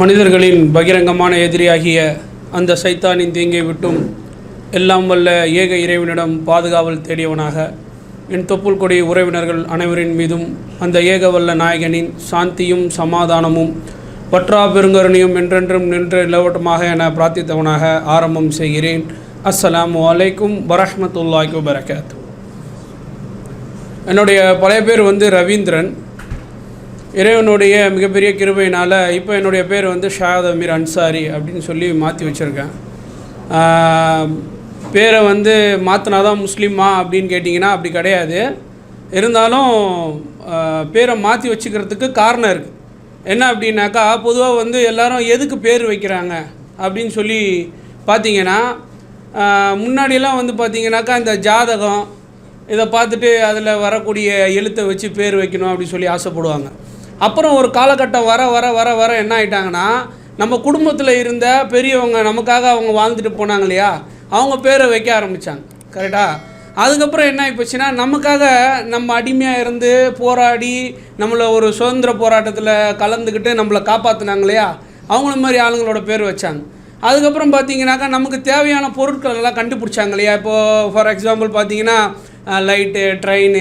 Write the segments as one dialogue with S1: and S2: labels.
S1: மனிதர்களின் பகிரங்கமான எதிரியாகிய அந்த சைத்தானின் தீங்கை விட்டும் எல்லாம் வல்ல ஏக இறைவனிடம் பாதுகாவல் தேடியவனாக என் தொப்புள் கொடி உறவினர்கள் அனைவரின் மீதும் அந்த ஏக வல்ல நாயகனின் சாந்தியும் சமாதானமும் பற்றா பெருங்கருணியும் என்றென்றும் நின்று நிலவட்டமாக என பிரார்த்தித்தவனாக ஆரம்பம் செய்கிறேன் அஸ்ஸலாமு வலைக்கும் வரஹமத்துல்லாய்க்கு வரகாத் என்னுடைய பழைய பேர் வந்து ரவீந்திரன் இறைவனுடைய மிகப்பெரிய கிருபையினால் இப்போ என்னுடைய பேர் வந்து ஷாத் அமீர் அன்சாரி அப்படின்னு சொல்லி மாற்றி வச்சுருக்கேன் பேரை வந்து மாற்றினாதான் முஸ்லீமா அப்படின்னு கேட்டிங்கன்னா அப்படி கிடையாது இருந்தாலும் பேரை மாற்றி வச்சுக்கிறதுக்கு காரணம் இருக்குது என்ன அப்படின்னாக்கா பொதுவாக வந்து எல்லோரும் எதுக்கு பேர் வைக்கிறாங்க அப்படின்னு சொல்லி பார்த்தீங்கன்னா முன்னாடியெல்லாம் வந்து பார்த்திங்கனாக்கா இந்த ஜாதகம் இதை பார்த்துட்டு அதில் வரக்கூடிய எழுத்தை வச்சு பேர் வைக்கணும் அப்படின்னு சொல்லி ஆசைப்படுவாங்க அப்புறம் ஒரு காலகட்டம் வர வர வர வர என்ன ஆகிட்டாங்கன்னா நம்ம குடும்பத்தில் இருந்த பெரியவங்க நமக்காக அவங்க வாழ்ந்துட்டு போனாங்க இல்லையா அவங்க பேரை வைக்க ஆரம்பித்தாங்க கரெக்டாக அதுக்கப்புறம் என்ன ஆகிப்போச்சுன்னா நமக்காக நம்ம அடிமையாக இருந்து போராடி நம்மளை ஒரு சுதந்திர போராட்டத்தில் கலந்துக்கிட்டு நம்மளை காப்பாற்றினாங்க இல்லையா அவங்கள மாதிரி ஆளுங்களோட பேர் வச்சாங்க அதுக்கப்புறம் பார்த்தீங்கன்னாக்கா நமக்கு தேவையான பொருட்கள் எல்லாம் கண்டுபிடிச்சாங்க இல்லையா இப்போது ஃபார் எக்ஸாம்பிள் பார்த்தீங்கன்னா லைட்டு ட்ரெயின்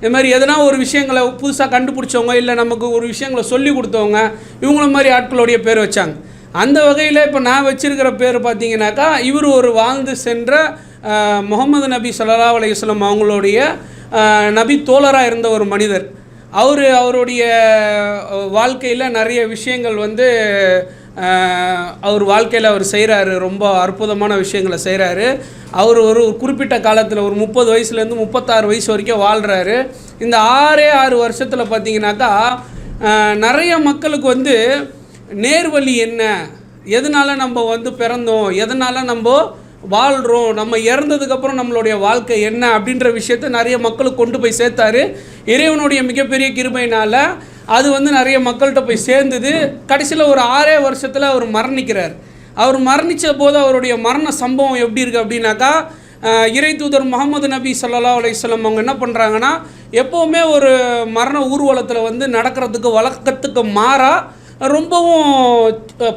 S1: இது மாதிரி எதனா ஒரு விஷயங்களை புதுசாக கண்டுபிடிச்சவங்க இல்லை நமக்கு ஒரு விஷயங்களை சொல்லி கொடுத்தவங்க இவங்கள மாதிரி ஆட்களுடைய பேர் வச்சாங்க அந்த வகையில் இப்போ நான் வச்சுருக்கிற பேர் பார்த்தீங்கன்னாக்கா இவர் ஒரு வாழ்ந்து சென்ற முகமது நபி சல்லா அலையம் அவங்களுடைய நபி தோழராக இருந்த ஒரு மனிதர் அவர் அவருடைய வாழ்க்கையில் நிறைய விஷயங்கள் வந்து அவர் வாழ்க்கையில் அவர் செய்கிறாரு ரொம்ப அற்புதமான விஷயங்களை செய்கிறாரு அவர் ஒரு குறிப்பிட்ட காலத்தில் ஒரு முப்பது வயசுலேருந்து முப்பத்தாறு வயசு வரைக்கும் வாழ்கிறாரு இந்த ஆறே ஆறு வருஷத்தில் பார்த்திங்கனாக்கா நிறைய மக்களுக்கு வந்து நேர்வழி என்ன எதனால் நம்ம வந்து பிறந்தோம் எதனால் நம்ம வாழ்கிறோம் நம்ம இறந்ததுக்கப்புறம் நம்மளுடைய வாழ்க்கை என்ன அப்படின்ற விஷயத்த நிறைய மக்களுக்கு கொண்டு போய் சேர்த்தாரு இறைவனுடைய மிகப்பெரிய கிருபையினால் அது வந்து நிறைய மக்கள்கிட்ட போய் சேர்ந்தது கடைசியில் ஒரு ஆறே வருஷத்தில் அவர் மரணிக்கிறார் அவர் மரணித்த போது அவருடைய மரண சம்பவம் எப்படி இருக்குது அப்படின்னாக்கா இறை தூதர் முகமது நபி சல்லா அலையம் அவங்க என்ன பண்ணுறாங்கன்னா எப்போவுமே ஒரு மரண ஊர்வலத்தில் வந்து நடக்கிறதுக்கு வழக்கத்துக்கு மாறாக ரொம்பவும்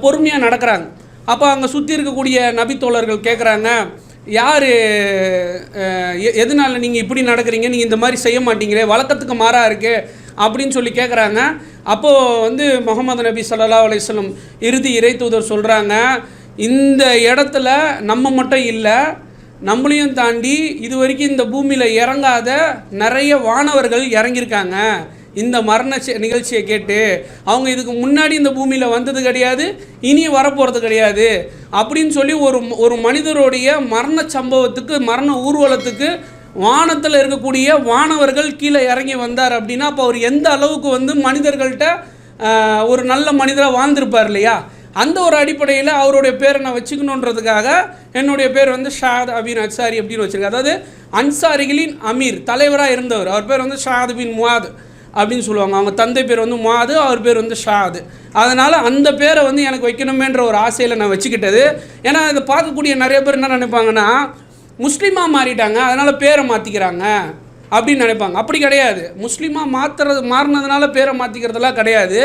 S1: பொறுமையாக நடக்கிறாங்க அப்போ அங்கே சுற்றி இருக்கக்கூடிய நபித்தோழர்கள் கேட்குறாங்க யார் எதனால் நீங்கள் இப்படி நடக்கிறீங்க நீங்கள் இந்த மாதிரி செய்ய மாட்டீங்களே வழக்கத்துக்கு மாறாக இருக்குது அப்படின்னு சொல்லி கேட்குறாங்க அப்போது வந்து முகமது நபி சல்லா அலிஸ்லம் இறுதி இறை தூதர் சொல்கிறாங்க இந்த இடத்துல நம்ம மட்டும் இல்லை நம்மளையும் தாண்டி இது வரைக்கும் இந்த பூமியில் இறங்காத நிறைய வானவர்கள் இறங்கியிருக்காங்க இந்த மரண நிகழ்ச்சியை கேட்டு அவங்க இதுக்கு முன்னாடி இந்த பூமியில் வந்தது கிடையாது இனி வரப்போகிறது கிடையாது அப்படின்னு சொல்லி ஒரு ஒரு மனிதருடைய மரண சம்பவத்துக்கு மரண ஊர்வலத்துக்கு வானத்தில் இருக்கக்கூடிய வானவர்கள் கீழே இறங்கி வந்தார் அப்படின்னா அப்போ அவர் எந்த அளவுக்கு வந்து மனிதர்கள்ட்ட ஒரு நல்ல மனிதராக வாழ்ந்திருப்பார் இல்லையா அந்த ஒரு அடிப்படையில் அவருடைய பேரை நான் வச்சுக்கணுன்றதுக்காக என்னுடைய பேர் வந்து ஷாத் அபின் அன்சாரி அப்படின்னு வச்சுருக்கேன் அதாவது அன்சாரிகளின் அமீர் தலைவராக இருந்தவர் அவர் பேர் வந்து ஷாத் பின் முவாத் அப்படின்னு சொல்லுவாங்க அவங்க தந்தை பேர் வந்து மாது அவர் பேர் வந்து ஷாது அதனால் அந்த பேரை வந்து எனக்கு வைக்கணுமேன்ற ஒரு ஆசையில் நான் வச்சுக்கிட்டது ஏன்னா இதை பார்க்கக்கூடிய நிறைய பேர் என்ன நினைப்பாங்கன்னா முஸ்லீமாக மாறிட்டாங்க அதனால் பேரை மாற்றிக்கிறாங்க அப்படின்னு நினைப்பாங்க அப்படி கிடையாது முஸ்லீமாக மாற்றுறது மாறினதுனால பேரை மாற்றிக்கிறதெல்லாம் கிடையாது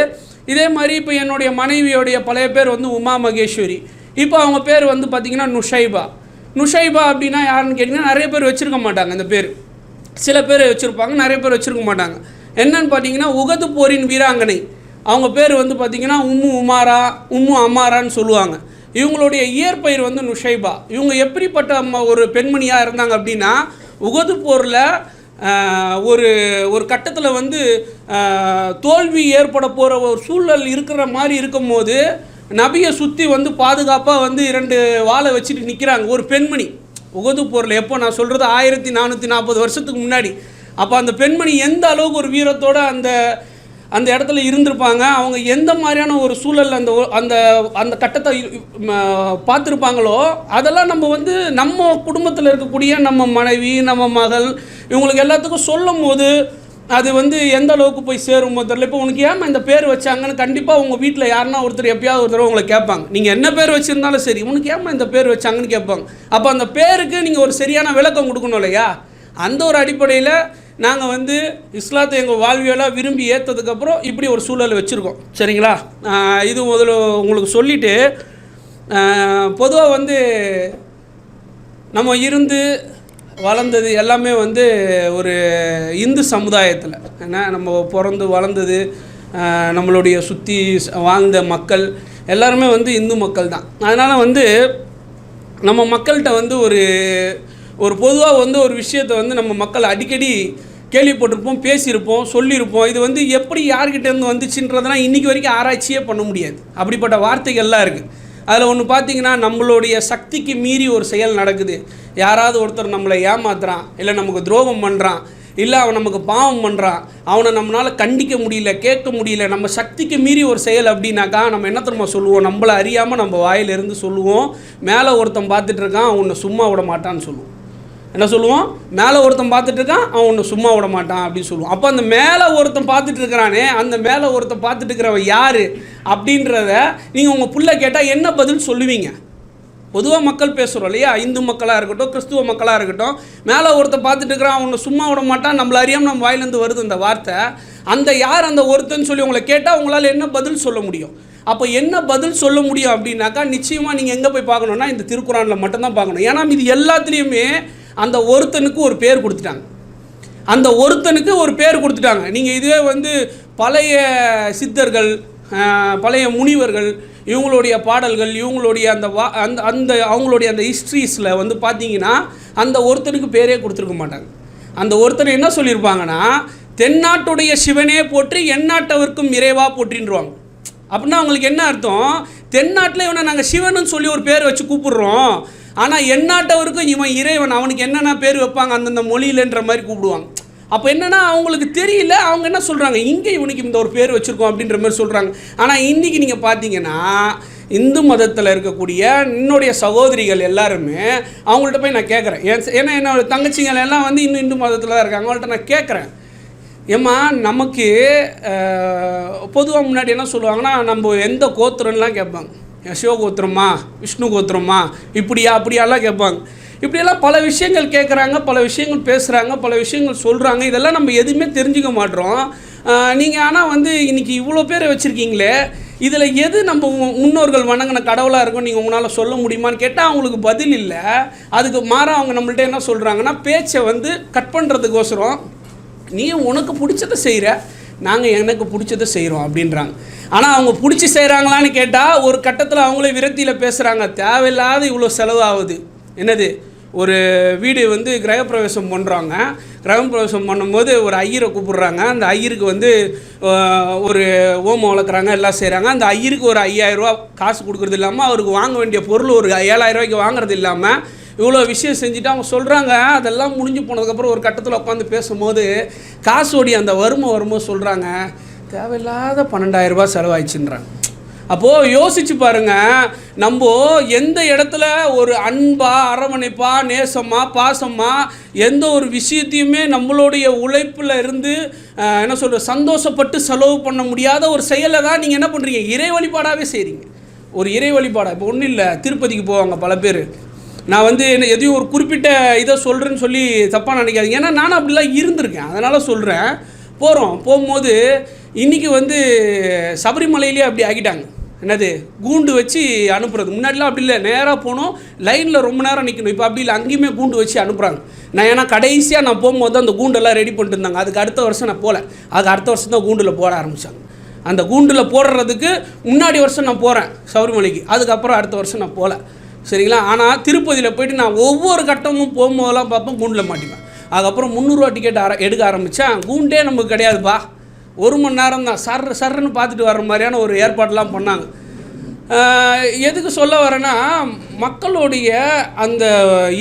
S1: இதே மாதிரி இப்போ என்னுடைய மனைவியோடைய பழைய பேர் வந்து உமா மகேஸ்வரி இப்போ அவங்க பேர் வந்து பார்த்திங்கன்னா நுஷைபா நுஷைபா அப்படின்னா யாருன்னு கேட்டிங்கன்னா நிறைய பேர் வச்சுருக்க மாட்டாங்க இந்த பேர் சில பேர் வச்சுருப்பாங்க நிறைய பேர் வச்சுருக்க மாட்டாங்க என்னன்னு பார்த்தீங்கன்னா உகது போரின் வீராங்கனை அவங்க பேர் வந்து பார்த்திங்கன்னா உம்மு உமாரா உம்மு அம்மாரான்னு சொல்லுவாங்க இவங்களுடைய இயற்பயிர் வந்து நுஷைபா இவங்க எப்படிப்பட்ட ஒரு பெண்மணியாக இருந்தாங்க அப்படின்னா உகது போரில் ஒரு ஒரு கட்டத்தில் வந்து தோல்வி ஏற்பட போகிற ஒரு சூழல் இருக்கிற மாதிரி இருக்கும்போது நபியை சுற்றி வந்து பாதுகாப்பாக வந்து இரண்டு வாழை வச்சுட்டு நிற்கிறாங்க ஒரு பெண்மணி உகது போரில் எப்போ நான் சொல்கிறது ஆயிரத்தி நானூற்றி நாற்பது வருஷத்துக்கு முன்னாடி அப்போ அந்த பெண்மணி எந்த அளவுக்கு ஒரு வீரத்தோடு அந்த அந்த இடத்துல இருந்திருப்பாங்க அவங்க எந்த மாதிரியான ஒரு சூழல் அந்த அந்த அந்த கட்டத்தை பார்த்துருப்பாங்களோ அதெல்லாம் நம்ம வந்து நம்ம குடும்பத்தில் இருக்கக்கூடிய நம்ம மனைவி நம்ம மகள் இவங்களுக்கு எல்லாத்துக்கும் சொல்லும் போது அது வந்து எந்த அளவுக்கு போய் சேரும் தெரியல இப்போ உனக்கு ஏமா இந்த பேர் வச்சாங்கன்னு கண்டிப்பாக உங்கள் வீட்டில் யாருன்னா ஒருத்தர் எப்பயாவது ஒருத்தர் உங்களை கேட்பாங்க நீங்கள் என்ன பேர் வச்சுருந்தாலும் சரி உனக்கு ஏமா இந்த பேர் வச்சாங்கன்னு கேட்பாங்க அப்போ அந்த பேருக்கு நீங்கள் ஒரு சரியான விளக்கம் கொடுக்கணும் இல்லையா அந்த ஒரு அடிப்படையில் நாங்கள் வந்து இஸ்லாத்தை எங்கள் வாழ்வியலாக விரும்பி ஏற்றதுக்கப்புறம் இப்படி ஒரு சூழல் வச்சுருக்கோம் சரிங்களா இது முதல்ல உங்களுக்கு சொல்லிவிட்டு பொதுவாக வந்து நம்ம இருந்து வளர்ந்தது எல்லாமே வந்து ஒரு இந்து சமுதாயத்தில் ஏன்னா நம்ம பிறந்து வளர்ந்தது நம்மளுடைய சுற்றி வாழ்ந்த மக்கள் எல்லாருமே வந்து இந்து மக்கள் தான் அதனால் வந்து நம்ம மக்கள்கிட்ட வந்து ஒரு ஒரு பொதுவாக வந்து ஒரு விஷயத்தை வந்து நம்ம மக்கள் அடிக்கடி கேள்விப்பட்டிருப்போம் பேசியிருப்போம் சொல்லியிருப்போம் இது வந்து எப்படி யார்கிட்டேருந்து வந்துச்சுன்றதுனா இன்றைக்கி வரைக்கும் ஆராய்ச்சியே பண்ண முடியாது அப்படிப்பட்ட வார்த்தைகள்லாம் இருக்குது அதில் ஒன்று பார்த்திங்கன்னா நம்மளுடைய சக்திக்கு மீறி ஒரு செயல் நடக்குது யாராவது ஒருத்தர் நம்மளை ஏமாத்துறான் இல்லை நமக்கு துரோகம் பண்ணுறான் இல்லை அவன் நமக்கு பாவம் பண்ணுறான் அவனை நம்மளால் கண்டிக்க முடியல கேட்க முடியல நம்ம சக்திக்கு மீறி ஒரு செயல் அப்படின்னாக்கா நம்ம என்ன திரும்ப சொல்லுவோம் நம்மளை அறியாமல் நம்ம வாயிலிருந்து சொல்லுவோம் மேலே ஒருத்தன் பார்த்துட்ருக்கான் அவனை சும்மா விட மாட்டான்னு சொல்லுவோம் என்ன சொல்லுவோம் மேலே ஒருத்தன் பார்த்துட்டு இருக்கான் அவன் ஒன்று சும்மா விட மாட்டான் அப்படின்னு சொல்லுவான் அப்போ அந்த மேலே ஒருத்தன் பார்த்துட்டு இருக்கிறானே அந்த மேலே ஒருத்தன் பார்த்துட்டு இருக்கிறவன் யார் அப்படின்றத நீங்கள் உங்கள் பிள்ளை கேட்டால் என்ன பதில் சொல்லுவீங்க பொதுவாக மக்கள் பேசுகிறோம் இல்லையா இந்து மக்களாக இருக்கட்டும் கிறிஸ்துவ மக்களாக இருக்கட்டும் மேலே ஒருத்தர் பார்த்துட்டு இருக்கிறான் அவனை சும்மா விட மாட்டான் நம்மள அறியாமல் நம்ம வாயிலேருந்து வருது இந்த வார்த்தை அந்த யார் அந்த ஒருத்தன்னு சொல்லி உங்களை கேட்டால் உங்களால் என்ன பதில் சொல்ல முடியும் அப்போ என்ன பதில் சொல்ல முடியும் அப்படின்னாக்கா நிச்சயமாக நீங்கள் எங்கே போய் பார்க்கணுன்னா இந்த திருக்குறானில் மட்டும்தான் பார்க்கணும் ஏன்னா இது எல்லாத்துலேயுமே அந்த ஒருத்தனுக்கு ஒரு பேர் கொடுத்துட்டாங்க அந்த ஒருத்தனுக்கு ஒரு பேர் கொடுத்துட்டாங்க நீங்கள் இதுவே வந்து பழைய சித்தர்கள் பழைய முனிவர்கள் இவங்களுடைய பாடல்கள் இவங்களுடைய அந்த வா அந்த அந்த அவங்களுடைய அந்த ஹிஸ்ட்ரிஸில் வந்து பார்த்தீங்கன்னா அந்த ஒருத்தனுக்கு பேரே கொடுத்துருக்க மாட்டாங்க அந்த ஒருத்தனை என்ன சொல்லியிருப்பாங்கன்னா தென்னாட்டுடைய சிவனே போற்றி எந்நாட்டவர்க்கும் இறைவாக போற்றின்றுவாங்க அப்படின்னா அவங்களுக்கு என்ன அர்த்தம் தென்னாட்டில் இவனை நாங்கள் சிவனுன்னு சொல்லி ஒரு பேர் வச்சு கூப்பிடுறோம் ஆனால் என்னாட்டவருக்கும் இவன் இறைவன் அவனுக்கு என்னென்ன பேர் வைப்பாங்க அந்தந்த மொழியிலன்ற மாதிரி கூப்பிடுவாங்க அப்போ என்னென்னா அவங்களுக்கு தெரியல அவங்க என்ன சொல்கிறாங்க இங்கே இவனுக்கு இந்த ஒரு பேர் வச்சுருக்கோம் அப்படின்ற மாதிரி சொல்கிறாங்க ஆனால் இன்றைக்கி நீங்கள் பார்த்தீங்கன்னா இந்து மதத்தில் இருக்கக்கூடிய என்னுடைய சகோதரிகள் எல்லாருமே அவங்கள்ட்ட போய் நான் கேட்குறேன் ஏன்னா என்னோட தங்கச்சிங்கள் எல்லாம் வந்து இன்னும் இந்து மதத்தில் தான் இருக்காங்க அவங்கள்ட்ட நான் கேட்குறேன் ஏம்மா நமக்கு பொதுவாக முன்னாடி என்ன சொல்லுவாங்கன்னா நம்ம எந்த கோத்திரம்லாம் கேட்பாங்க யசோகோத்திரமா விஷ்ணு கோத்திரமா இப்படியா அப்படியாலாம் கேட்பாங்க இப்படியெல்லாம் பல விஷயங்கள் கேட்குறாங்க பல விஷயங்கள் பேசுகிறாங்க பல விஷயங்கள் சொல்கிறாங்க இதெல்லாம் நம்ம எதுவுமே தெரிஞ்சுக்க மாட்டோம் நீங்கள் ஆனால் வந்து இன்றைக்கி இவ்வளோ பேரை வச்சுருக்கீங்களே இதில் எது நம்ம முன்னோர்கள் வணங்கின கடவுளாக இருக்கும் நீங்கள் உங்களால் சொல்ல முடியுமான்னு கேட்டால் அவங்களுக்கு பதில் இல்லை அதுக்கு மாற அவங்க நம்மள்ட்ட என்ன சொல்கிறாங்கன்னா பேச்சை வந்து கட் பண்ணுறதுக்கோசரம் நீ உனக்கு பிடிச்சதை செய்கிற நாங்கள் எனக்கு பிடிச்சதை செய்கிறோம் அப்படின்றாங்க ஆனால் அவங்க பிடிச்சி செய்கிறாங்களான்னு கேட்டால் ஒரு கட்டத்தில் அவங்களே விரக்தியில் பேசுகிறாங்க தேவையில்லாத இவ்வளோ செலவாகுது என்னது ஒரு வீடு வந்து கிரகப்பிரவேசம் பண்ணுறாங்க கிரகப்பிரவேசம் பண்ணும்போது ஒரு ஐயரை கூப்பிடுறாங்க அந்த ஐயருக்கு வந்து ஒரு ஓமம் வளர்க்குறாங்க எல்லாம் செய்கிறாங்க அந்த ஐயருக்கு ஒரு ஐயாயிரரூவா காசு கொடுக்குறது இல்லாமல் அவருக்கு வாங்க வேண்டிய பொருள் ஒரு ஏழாயிரரூவாய்க்கு வாங்குறது இல்லாமல் இவ்வளோ விஷயம் செஞ்சுட்டு அவங்க சொல்கிறாங்க அதெல்லாம் முடிஞ்சு போனதுக்கப்புறம் ஒரு கட்டத்தில் உட்காந்து பேசும்போது காசோடி அந்த வறுமை வரும்போது சொல்கிறாங்க தேவையில்லாத பன்னெண்டாயிரரூபா செலவாயிடுச்சுன்றாங்க அப்போது யோசிச்சு பாருங்கள் நம்ம எந்த இடத்துல ஒரு அன்பா அரவணைப்பா நேசமா பாசமா எந்த ஒரு விஷயத்தையுமே நம்மளுடைய உழைப்பில் இருந்து என்ன சொல்கிற சந்தோஷப்பட்டு செலவு பண்ண முடியாத ஒரு செயலை தான் நீங்கள் என்ன பண்ணுறீங்க இறை வழிபாடாகவே செய்கிறீங்க ஒரு இறை வழிபாடாக இப்போ ஒன்றும் இல்லை திருப்பதிக்கு போவாங்க பல பேர் நான் வந்து என்ன எதையும் ஒரு குறிப்பிட்ட இதை சொல்கிறேன்னு சொல்லி தப்பாக நினைக்காதீங்க ஏன்னா நானும் அப்படிலாம் இருந்திருக்கேன் அதனால் சொல்கிறேன் போகிறோம் போகும்போது இன்றைக்கி வந்து சபரிமலையிலேயே அப்படி ஆகிட்டாங்க என்னது கூண்டு வச்சு அனுப்புறது முன்னாடிலாம் அப்படி இல்லை நேராக போனோம் லைனில் ரொம்ப நேரம் நிற்கணும் இப்போ அப்படி இல்லை அங்கேயுமே கூண்டு வச்சு அனுப்புகிறாங்க நான் ஏன்னா கடைசியாக நான் போகும்போது அந்த கூண்டெல்லாம் ரெடி பண்ணிட்டு இருந்தாங்க அதுக்கு அடுத்த வருஷம் நான் போகல அதுக்கு அடுத்த வருஷம் தான் கூண்டில் போட ஆரம்பித்தாங்க அந்த கூண்டில் போடுறதுக்கு முன்னாடி வருஷம் நான் போகிறேன் சபரிமலைக்கு அதுக்கப்புறம் அடுத்த வருஷம் நான் போகல சரிங்களா ஆனால் திருப்பதியில் போயிட்டு நான் ஒவ்வொரு கட்டமும் போகும்போதெல்லாம் பார்ப்பேன் கூண்டில் மாட்டிப்பேன் அதுக்கப்புறம் முந்நூறுரூவா டிக்கெட் ஆர எடுக்க ஆரம்பித்தேன் கூண்டே நமக்கு கிடையாதுப்பா ஒரு மணி நேரம் தான் சர் சர்ன்னு பார்த்துட்டு வர மாதிரியான ஒரு ஏற்பாடெல்லாம் பண்ணாங்க எதுக்கு சொல்ல வரேன்னா மக்களுடைய அந்த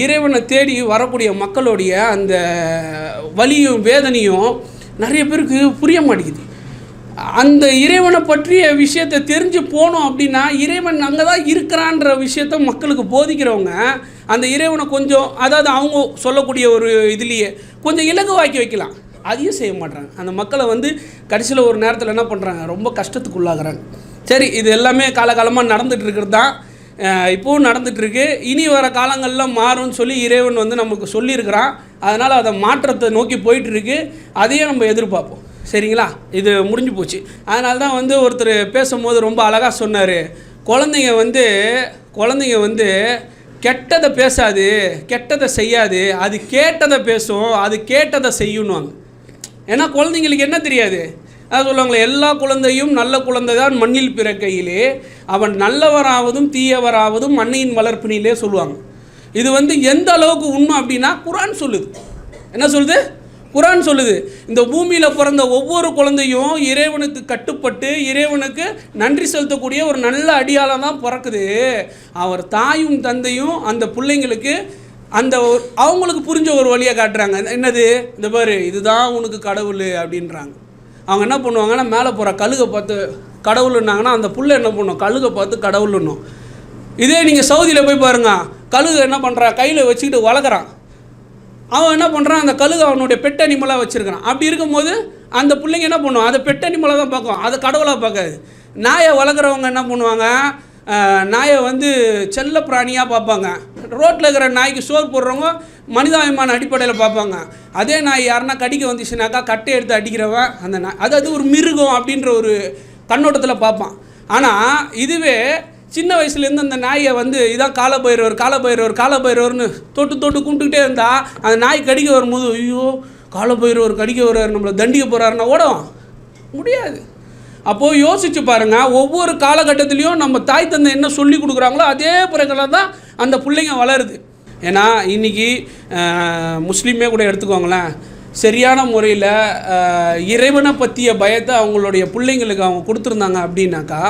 S1: இறைவனை தேடி வரக்கூடிய மக்களுடைய அந்த வலியும் வேதனையும் நிறைய பேருக்கு புரிய மாட்டேங்குது அந்த இறைவனை பற்றிய விஷயத்தை தெரிஞ்சு போனோம் அப்படின்னா இறைவன் அங்கே தான் இருக்கிறான்ற விஷயத்த மக்களுக்கு போதிக்கிறவங்க அந்த இறைவனை கொஞ்சம் அதாவது அவங்க சொல்லக்கூடிய ஒரு இதுலேயே கொஞ்சம் இலகுவாக்கி வைக்கலாம் அதையும் செய்ய மாட்டாங்க அந்த மக்களை வந்து கடைசியில் ஒரு நேரத்தில் என்ன பண்ணுறாங்க ரொம்ப கஷ்டத்துக்கு உள்ளாகிறாங்க சரி இது எல்லாமே காலகாலமாக நடந்துகிட்டு இருக்கிறது தான் இப்போவும் நடந்துகிட்ருக்கு இனி வர காலங்களில் மாறும்னு சொல்லி இறைவன் வந்து நமக்கு சொல்லியிருக்கிறான் அதனால் அதை மாற்றத்தை நோக்கி போயிட்டுருக்கு அதையும் நம்ம எதிர்பார்ப்போம் சரிங்களா இது முடிஞ்சு போச்சு அதனால தான் வந்து ஒருத்தர் பேசும்போது ரொம்ப அழகாக சொன்னார் குழந்தைங்க வந்து குழந்தைங்க வந்து கெட்டதை பேசாது கெட்டதை செய்யாது அது கேட்டதை பேசும் அது கேட்டதை செய்யணுவாங்க ஏன்னா குழந்தைங்களுக்கு என்ன தெரியாது அதான் சொல்லுவாங்களே எல்லா குழந்தையும் நல்ல குழந்தை தான் மண்ணில் பிறக்கையிலே அவன் நல்லவராவதும் தீயவராவதும் மண்ணையின் வளர்ப்பினிலே சொல்லுவாங்க இது வந்து எந்த அளவுக்கு உண்மை அப்படின்னா குரான் சொல்லுது என்ன சொல்லுது குரான் சொல்லுது இந்த பூமியில் பிறந்த ஒவ்வொரு குழந்தையும் இறைவனுக்கு கட்டுப்பட்டு இறைவனுக்கு நன்றி செலுத்தக்கூடிய ஒரு நல்ல அடியாளம் தான் பிறக்குது அவர் தாயும் தந்தையும் அந்த பிள்ளைங்களுக்கு அந்த அவங்களுக்கு புரிஞ்ச ஒரு வழியாக காட்டுறாங்க என்னது இந்த பாரு இதுதான் உனக்கு கடவுள் அப்படின்றாங்க அவங்க என்ன பண்ணுவாங்கன்னா மேலே போகிற கழுகை பார்த்து கடவுள்னாங்கன்னா அந்த புள்ள என்ன பண்ணும் கழுகை பார்த்து கடவுள்னும் இதே நீங்கள் சவுதியில் போய் பாருங்க கழுகு என்ன பண்ணுறா கையில் வச்சுக்கிட்டு வளர்க்குறான் அவன் என்ன பண்ணுறான் அந்த கழுகு அவனுடைய பெட் அனிமலாக வச்சுருக்கான் அப்படி இருக்கும்போது அந்த பிள்ளைங்க என்ன பண்ணுவோம் அதை பெட் மலை தான் பார்க்கும் அதை கடவுளாக பார்க்காது நாயை வளர்க்குறவங்க என்ன பண்ணுவாங்க நாயை வந்து செல்ல பிராணியாக பார்ப்பாங்க ரோட்டில் இருக்கிற நாய்க்கு சோறு போடுறவங்க மனிதாபிமான அடிப்படையில் பார்ப்பாங்க அதே நாய் யாருன்னா கடிக்க வந்துச்சுனாக்கா கட்டை எடுத்து அடிக்கிறவன் அந்த நாய் அதாவது ஒரு மிருகம் அப்படின்ற ஒரு கண்ணோட்டத்தில் பார்ப்பான் ஆனால் இதுவே சின்ன வயசுலேருந்து அந்த நாயை வந்து இதான் போயிடுவார் காலை போயிடுவார்னு தொட்டு தொட்டு கும்பிட்டுக்கிட்டே இருந்தால் அந்த நாய் கடிக்க வரும்போது ஐயோ போயிடுவார் கடிக்க வர்றார் நம்மளை தண்டிக்க போகிறாருன்னா ஓடும் முடியாது அப்போது யோசிச்சு பாருங்கள் ஒவ்வொரு காலகட்டத்திலையும் நம்ம தாய் தந்தை என்ன சொல்லி கொடுக்குறாங்களோ அதே பிறகுலாம் தான் அந்த பிள்ளைங்க வளருது ஏன்னா இன்றைக்கி முஸ்லீமே கூட எடுத்துக்கோங்களேன் சரியான முறையில் இறைவனை பற்றிய பயத்தை அவங்களுடைய பிள்ளைங்களுக்கு அவங்க கொடுத்துருந்தாங்க அப்படின்னாக்கா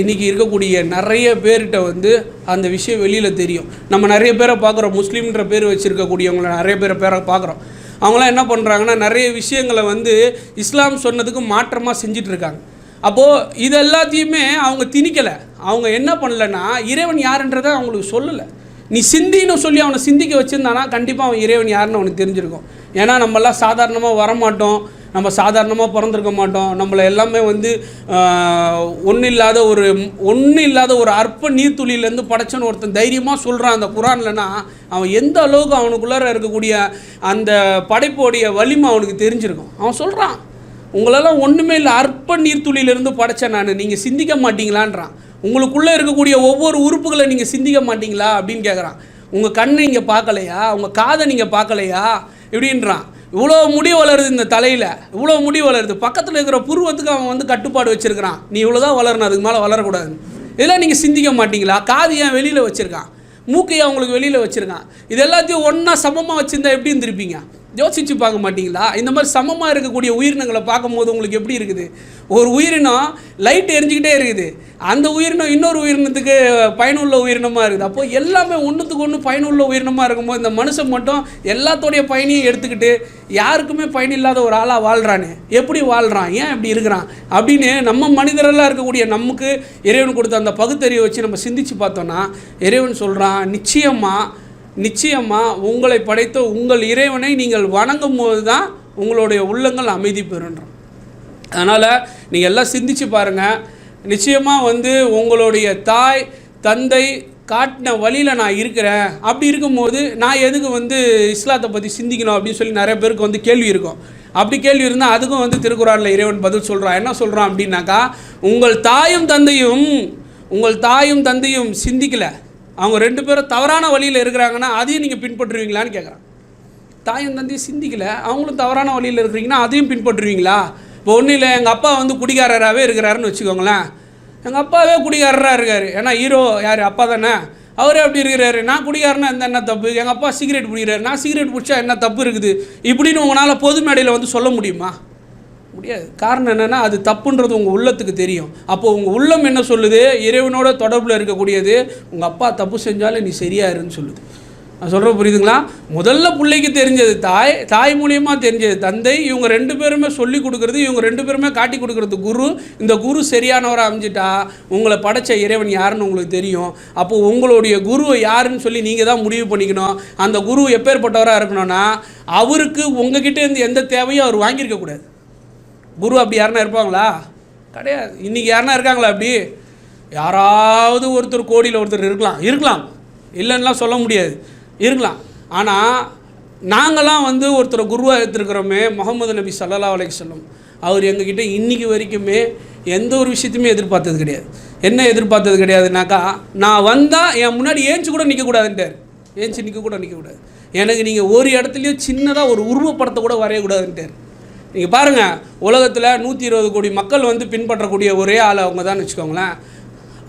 S1: இன்றைக்கி இருக்கக்கூடிய நிறைய பேர்கிட்ட வந்து அந்த விஷயம் வெளியில் தெரியும் நம்ம நிறைய பேரை பார்க்குறோம் முஸ்லீம்ன்ற பேர் வச்சுருக்கக்கூடியவங்கள நிறைய பேரை பேரை பார்க்குறோம் அவங்களாம் என்ன பண்ணுறாங்கன்னா நிறைய விஷயங்களை வந்து இஸ்லாம் சொன்னதுக்கு மாற்றமாக செஞ்சிட்ருக்காங்க அப்போது இது எல்லாத்தையுமே அவங்க திணிக்கலை அவங்க என்ன பண்ணலன்னா இறைவன் யாருன்றதை அவங்களுக்கு சொல்லலை நீ சிந்தின்னு சொல்லி அவனை சிந்திக்க வச்சுருந்தானா கண்டிப்பாக அவன் இறைவன் யாருன்னு அவனுக்கு தெரிஞ்சிருக்கும் ஏன்னா நம்மலாம் சாதாரணமாக வரமாட்டோம் நம்ம சாதாரணமாக பிறந்திருக்க மாட்டோம் நம்மளை எல்லாமே வந்து ஒன்றும் இல்லாத ஒரு ஒன்றும் இல்லாத ஒரு அற்ப நீர்த்துளியிலேருந்து படைச்சோன்னு ஒருத்தன் தைரியமாக சொல்கிறான் அந்த குரான்லனா அவன் எந்த அளவுக்கு அவனுக்குள்ளார இருக்கக்கூடிய அந்த படைப்போடைய வலிமை அவனுக்கு தெரிஞ்சிருக்கும் அவன் சொல்கிறான் உங்களெல்லாம் ஒன்றுமே இல்லை அற்ப நீர்த்துளியிலேருந்து படைச்சேன் நான் நீங்கள் சிந்திக்க மாட்டீங்களான்றான் உங்களுக்குள்ளே இருக்கக்கூடிய ஒவ்வொரு உறுப்புகளை நீங்கள் சிந்திக்க மாட்டீங்களா அப்படின்னு கேட்குறான் உங்கள் கண்ணை நீங்கள் பார்க்கலையா உங்கள் காதை நீங்கள் பார்க்கலையா இப்படின்றான் இவ்வளோ முடி வளருது இந்த தலையில் இவ்வளோ முடி வளருது பக்கத்தில் இருக்கிற புருவத்துக்கு அவன் வந்து கட்டுப்பாடு வச்சுருக்கிறான் நீ இவ்வளோ தான் வளரணும் அதுக்கு மேலே வளரக்கூடாது இதெல்லாம் நீங்கள் சிந்திக்க மாட்டிங்களா காது ஏன் வெளியில் வச்சுருக்கான் மூக்கையை அவங்களுக்கு வெளியில் வச்சுருக்கான் இது எல்லாத்தையும் ஒன்றா சமமாக வச்சுருந்தா எப்படி இருந்திருப்பீங்க யோசிச்சு பார்க்க மாட்டிங்களா இந்த மாதிரி சமமாக இருக்கக்கூடிய உயிரினங்களை பார்க்கும்போது உங்களுக்கு எப்படி இருக்குது ஒரு உயிரினம் லைட் எரிஞ்சுக்கிட்டே இருக்குது அந்த உயிரினம் இன்னொரு உயிரினத்துக்கு பயனுள்ள உயிரினமாக இருக்குது அப்போது எல்லாமே ஒன்றுத்துக்கு ஒன்று பயனுள்ள உயிரினமாக இருக்கும்போது இந்த மனுஷன் மட்டும் எல்லாத்தோடைய பயனையும் எடுத்துக்கிட்டு யாருக்குமே பயன் இல்லாத ஒரு ஆளாக வாழ்கிறானே எப்படி வாழ்கிறான் ஏன் இப்படி இருக்கிறான் அப்படின்னு நம்ம மனிதரெல்லாம் இருக்கக்கூடிய நமக்கு இறைவன் கொடுத்த அந்த பகுத்தறிவை வச்சு நம்ம சிந்திச்சு பார்த்தோன்னா இறைவன் சொல்கிறான் நிச்சயமாக நிச்சயமாக உங்களை படைத்த உங்கள் இறைவனை நீங்கள் வணங்கும் போது தான் உங்களுடைய உள்ளங்கள் அமைதி பெறுன்றோம் அதனால் நீங்கள் எல்லாம் சிந்திச்சு பாருங்கள் நிச்சயமாக வந்து உங்களுடைய தாய் தந்தை காட்டின வழியில் நான் இருக்கிறேன் அப்படி இருக்கும்போது நான் எதுக்கு வந்து இஸ்லாத்தை பற்றி சிந்திக்கணும் அப்படின்னு சொல்லி நிறைய பேருக்கு வந்து கேள்வி இருக்கும் அப்படி கேள்வி இருந்தால் அதுக்கும் வந்து திருக்குறானில் இறைவன் பதில் சொல்கிறான் என்ன சொல்கிறான் அப்படின்னாக்கா உங்கள் தாயும் தந்தையும் உங்கள் தாயும் தந்தையும் சிந்திக்கலை அவங்க ரெண்டு பேரும் தவறான வழியில் இருக்கிறாங்கன்னா அதையும் நீங்கள் பின்பற்றுவீங்களான்னு கேட்குறாங்க தாயும் தந்தையும் சிந்திக்கல அவங்களும் தவறான வழியில் இருக்கிறீங்கன்னா அதையும் பின்பற்றுவீங்களா இப்போ ஒன்றும் இல்லை எங்கள் அப்பா வந்து குடிகாரராகவே இருக்கிறாருன்னு வச்சுக்கோங்களேன் எங்கள் அப்பாவே குடிகாரராக இருக்கார் ஏன்னா ஹீரோ யார் அப்பா தானே அவரே அப்படி இருக்கிறாரு நான் குடிகாரனா இருந்தால் என்ன தப்பு எங்கள் அப்பா சிகரெட் பிடிக்கிறாரு நான் சிகரெட் பிடிச்சா என்ன தப்பு இருக்குது இப்படின்னு உங்களால் பொது மேடையில் வந்து சொல்ல முடியுமா முடியாது காரணம் என்னென்னா அது தப்புன்றது உங்கள் உள்ளத்துக்கு தெரியும் அப்போது உங்கள் உள்ளம் என்ன சொல்லுது இறைவனோட தொடர்பில் இருக்கக்கூடியது உங்கள் அப்பா தப்பு செஞ்சாலும் நீ சரியாக இருன்னு சொல்லுது நான் சொல்கிற புரியுதுங்களா முதல்ல பிள்ளைக்கு தெரிஞ்சது தாய் தாய் மூலியமாக தெரிஞ்சது தந்தை இவங்க ரெண்டு பேருமே சொல்லி கொடுக்குறது இவங்க ரெண்டு பேருமே காட்டி கொடுக்குறது குரு இந்த குரு சரியானவராக அமைஞ்சிட்டா உங்களை படைத்த இறைவன் யாருன்னு உங்களுக்கு தெரியும் அப்போது உங்களுடைய குருவை யாருன்னு சொல்லி நீங்கள் தான் முடிவு பண்ணிக்கணும் அந்த குரு எப்பேற்பட்டவராக இருக்கணும்னா அவருக்கு உங்ககிட்ட இருந்து எந்த தேவையும் அவர் வாங்கியிருக்கக்கூடாது குரு அப்படி யாருன்னா இருப்பாங்களா கிடையாது இன்றைக்கி யாருன்னா இருக்காங்களா அப்படி யாராவது ஒருத்தர் கோடியில் ஒருத்தர் இருக்கலாம் இருக்கலாம் இல்லைன்னா சொல்ல முடியாது இருக்கலாம் ஆனால் நாங்களாம் வந்து ஒருத்தரை குருவாக எடுத்துருக்கிறோமே முகமது நபி சல்லா அலைக்கு சொல்லும் அவர் எங்ககிட்ட இன்றைக்கி வரைக்குமே எந்த ஒரு விஷயத்தையுமே எதிர்பார்த்தது கிடையாது என்ன எதிர்பார்த்தது கிடையாதுனாக்கா நான் வந்தால் என் முன்னாடி ஏஞ்சி கூட நிற்கக்கூடாதுன்ட்டார் ஏஞ்சி நிற்க கூட நிற்கக்கூடாது எனக்கு நீங்கள் ஒரு இடத்துலையும் சின்னதாக ஒரு உருவப்படத்தை கூட வரையக்கூடாதுன்ட்டார் நீங்கள் பாருங்கள் உலகத்தில் நூற்றி இருபது கோடி மக்கள் வந்து பின்பற்றக்கூடிய ஒரே ஆள் அவங்க தான் வச்சுக்கோங்களேன்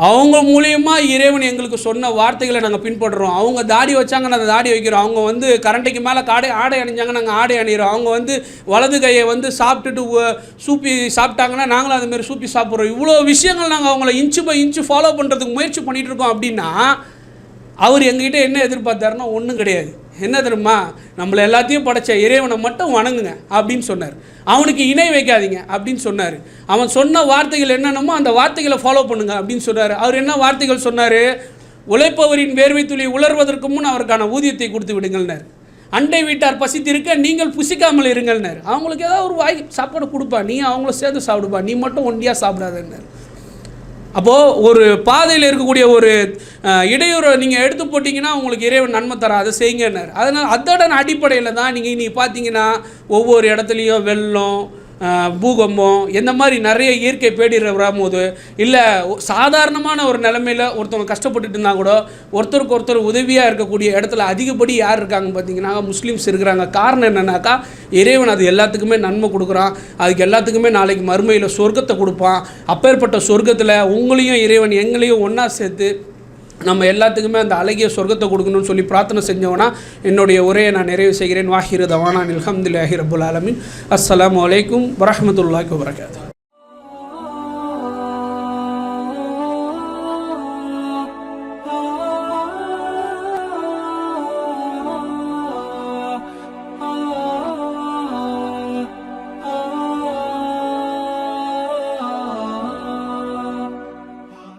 S1: அவங்க மூலியமாக இறைவன் எங்களுக்கு சொன்ன வார்த்தைகளை நாங்கள் பின்பற்றுறோம் அவங்க தாடி வச்சாங்க நாங்கள் தாடி வைக்கிறோம் அவங்க வந்து கரண்டைக்கு மேலே காடை ஆடை அணிஞ்சாங்க நாங்கள் ஆடை அணிகிறோம் அவங்க வந்து வலது கையை வந்து சாப்பிட்டுட்டு சூப்பி சாப்பிட்டாங்கன்னா நாங்களும் அதுமாரி சூப்பி சாப்பிட்றோம் இவ்வளோ விஷயங்கள் நாங்கள் அவங்கள இன்ச்சு பை இன்ச்சு ஃபாலோ பண்ணுறதுக்கு முயற்சி பண்ணிகிட்ருக்கோம் அப்படின்னா அவர் எங்ககிட்ட என்ன எதிர்பார்த்தாருன்னா ஒன்றும் கிடையாது என்ன தெரியுமா நம்மளை எல்லாத்தையும் படைச்ச இறைவனை மட்டும் வணங்குங்க அப்படின்னு சொன்னார் அவனுக்கு இணை வைக்காதீங்க அப்படின்னு சொன்னார் அவன் சொன்ன வார்த்தைகள் என்னென்னமோ அந்த வார்த்தைகளை ஃபாலோ பண்ணுங்க அப்படின்னு சொன்னார் அவர் என்ன வார்த்தைகள் சொன்னார் உழைப்பவரின் வேர்வை துளி உலர்வதற்கு முன் அவருக்கான ஊதியத்தை கொடுத்து விடுங்கள்னார் அண்டை வீட்டார் பசித்திருக்க நீங்கள் புசிக்காமல் இருங்கள்னார் அவங்களுக்கு ஏதாவது ஒரு வாய் சாப்பாடு கொடுப்பா நீ அவங்கள சேர்ந்து சாப்பிடுப்பா நீ மட்டும் ஒண்டியாக சாப்பிடாதன்னார் அப்போது ஒரு பாதையில் இருக்கக்கூடிய ஒரு இடையூறு நீங்கள் எடுத்து போட்டிங்கன்னா உங்களுக்கு இறைவன் நன்மை தரா அதை செய்யுங்கன்னார் அதனால் அதோட அடிப்படையில் தான் நீங்கள் நீ பார்த்தீங்கன்னா ஒவ்வொரு இடத்துலையும் வெள்ளம் பூகம்பம் இந்த மாதிரி நிறைய இயற்கை பேடிகள் போது இல்லை சாதாரணமான ஒரு நிலமையில் ஒருத்தவங்க கஷ்டப்பட்டுட்டு இருந்தால் கூட ஒருத்தருக்கு ஒருத்தர் உதவியாக இருக்கக்கூடிய இடத்துல அதிகப்படி யார் இருக்காங்க பார்த்தீங்கன்னா முஸ்லீம்ஸ் இருக்கிறாங்க காரணம் என்னன்னாக்கா இறைவன் அது எல்லாத்துக்குமே நன்மை கொடுக்குறான் அதுக்கு எல்லாத்துக்குமே நாளைக்கு மறுமையில் சொர்க்கத்தை கொடுப்பான் அப்பேற்பட்ட சொர்க்கத்தில் உங்களையும் இறைவன் எங்களையும் ஒன்றா சேர்த்து நம்ம எல்லாத்துக்குமே அந்த அழகிய சொர்க்கத்தை கொடுக்கணும்னு சொல்லி பிரார்த்தனை செஞ்சோன்னா என்னுடைய உரையை நான் நிறைவு செய்கிறேன் வாஹிரு தவானா நில்ஹம்துல்லாஹி ரபுல் ஆலமின் அஸ்லாம் வலைக்கும் வரமத்துல்லாஹி வரகாத்து